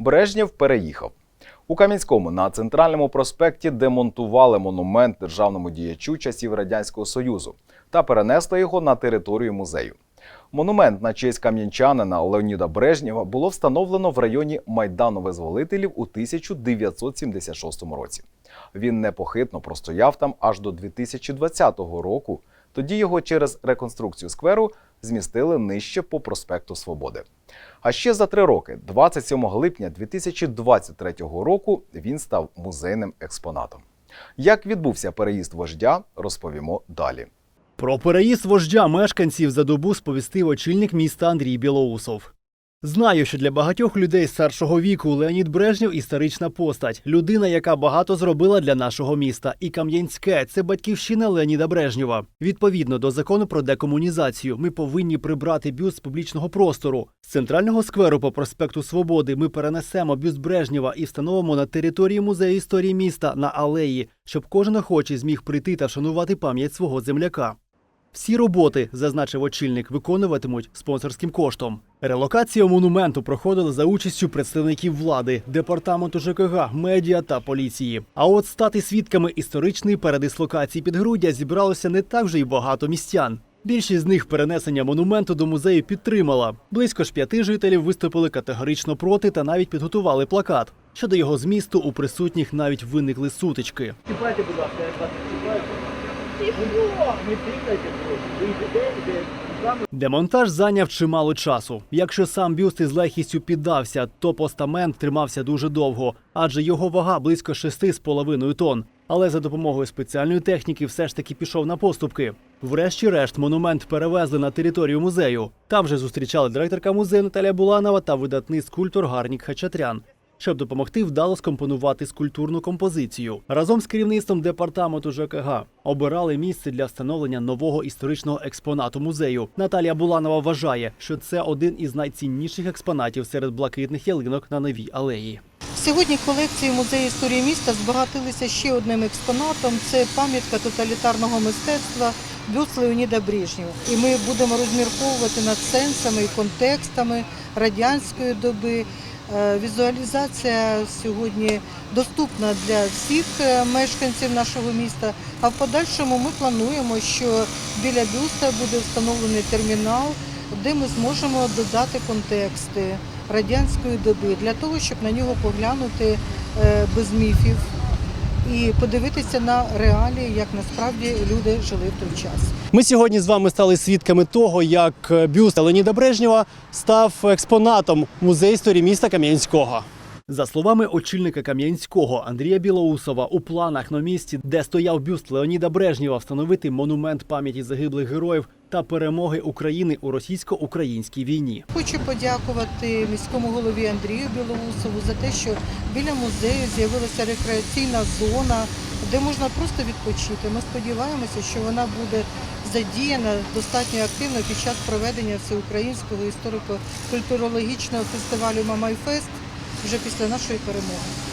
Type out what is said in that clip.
Брежнєв переїхав. У Кам'янському на центральному проспекті демонтували монумент державному діячу часів Радянського Союзу та перенесли його на територію музею. Монумент на честь кам'янчанина Леоніда Брежнєва було встановлено в районі Майдану Визволителів у 1976 році. Він непохитно простояв там аж до 2020 року. Тоді його через реконструкцію скверу змістили нижче по проспекту Свободи. А ще за три роки, 27 липня 2023 року, він став музейним експонатом. Як відбувся переїзд вождя, розповімо далі. Про переїзд вождя мешканців за добу сповістив очільник міста Андрій Білоусов. Знаю, що для багатьох людей старшого віку Леонід Брежнєв історична постать, людина, яка багато зробила для нашого міста. І Кам'янське це батьківщина Леоніда Брежнєва. Відповідно до закону про декомунізацію, ми повинні прибрати бюст з публічного простору. З центрального скверу по проспекту Свободи ми перенесемо бюст Брежнєва і встановимо на території музею історії міста на алеї, щоб кожен охочий зміг прийти та вшанувати пам'ять свого земляка. Всі роботи, зазначив очільник, виконуватимуть спонсорським коштом. Релокація монументу проходила за участю представників влади, департаменту ЖКГ, медіа та поліції. А от стати свідками історичної передислокації підгруддя зібралося не так вже й багато містян. Більшість з них перенесення монументу до музею підтримала. Близько ж п'яти жителів виступили категорично проти та навіть підготували плакат. Щодо його змісту у присутніх навіть виникли сутички. Чіпайте, будь ласка, я Демонтаж зайняв чимало часу. Якщо сам бюст із легкістю піддався, то постамент тримався дуже довго, адже його вага близько 6,5 тонн. Але за допомогою спеціальної техніки все ж таки пішов на поступки. Врешті-решт, монумент перевезли на територію музею. Там вже зустрічали директорка музею Наталя Буланова та видатний скульптор Гарнік Хачатрян. Щоб допомогти вдало скомпонувати скульптурну композицію разом з керівництвом департаменту ЖКГ обирали місце для встановлення нового історичного експонату музею. Наталія Буланова вважає, що це один із найцінніших експонатів серед блакитних ялинок на новій алеї. Сьогодні колекції музею історії міста збагатилися ще одним експонатом. Це пам'ятка тоталітарного мистецтва бюст Леоніда Брежнєва. І ми будемо розмірковувати над сенсами і контекстами радянської доби. Е, Візуалізація сьогодні доступна для всіх е, мешканців нашого міста. А в подальшому ми плануємо, що біля бюста буде встановлений термінал, де ми зможемо додати контексти радянської доби для того, щоб на нього поглянути е, без міфів і подивитися на реалії, як насправді люди жили в той час. Ми сьогодні з вами стали свідками того, як бюст Леоніда Брежнєва став експонатом музею історії міста Кам'янського. За словами очільника Кам'янського Андрія Білоусова, у планах на місці, де стояв бюст Леоніда Брежнєва, встановити монумент пам'яті загиблих героїв та перемоги України у російсько-українській війні. Хочу подякувати міському голові Андрію Білоусову за те, що біля музею з'явилася рекреаційна зона, де можна просто відпочити. Ми сподіваємося, що вона буде задіяна достатньо активно під час проведення всеукраїнського історико-культурологічного фестивалю Мамайфест вже після нашої перемоги.